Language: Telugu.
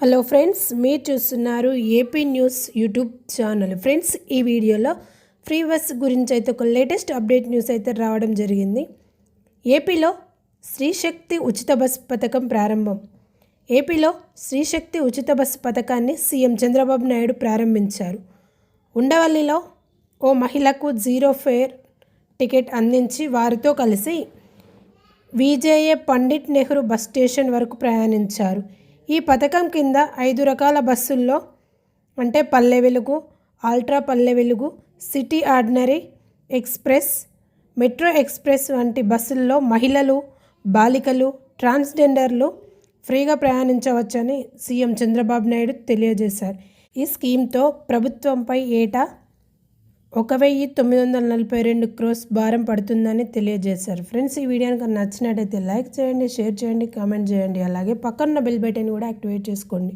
హలో ఫ్రెండ్స్ మీరు చూస్తున్నారు AP news YouTube channel. Friends ఈ వీడియోలో ఫ్రీ బస్ గురించి అయితే ఒక లేటెస్ట్ అప్డేట్ న్యూస్ అయితే రావడం జరిగింది. ఏపీలో శ్రీశక్తి ఉచిత బస్ పథకం ప్రారంభం. ఏపీలో శ్రీశక్తి ఉచిత బస్ పథకాన్ని సీఎం చంద్రబాబు నాయుడు ప్రారంభించారు. ఉండవల్లిలో ఓ మహిళకు జీరో ఫేర్ టికెట్ అందించి వారితో కలిసి విజేఏ పండిట్ నెహ్రూ బస్ స్టేషన్ వరకు ప్రయాణించారు. ఈ పథకం కింద ఐదు రకాల బస్సుల్లో అంటే Palle Velugu ultra Palle Velugu city ordinary express metro express వంటి బస్సుల్లో మహిళలు బాలికలు ట్రాన్స్జెండర్లు ఫ్రీగా ప్రయాణించవచ్చని సీఎం చంద్రబాబు నాయుడు తెలియజేశారు. ఈ స్కీమ్తో ప్రభుత్వంపై ఏటా ఒక వెయ్యి తొమ్మిది వందల నలభై రెండు క్రోస్ భారం పడుతుందని తెలియజేశారు. ఫ్రెండ్స్ ఈ వీడియో కనుక నచ్చినట్టయితే లైక్ చేయండి షేర్ చేయండి కామెంట్ చేయండి. అలాగే పక్కన బెల్ బటన్ కూడా యాక్టివేట్ చేసుకోండి.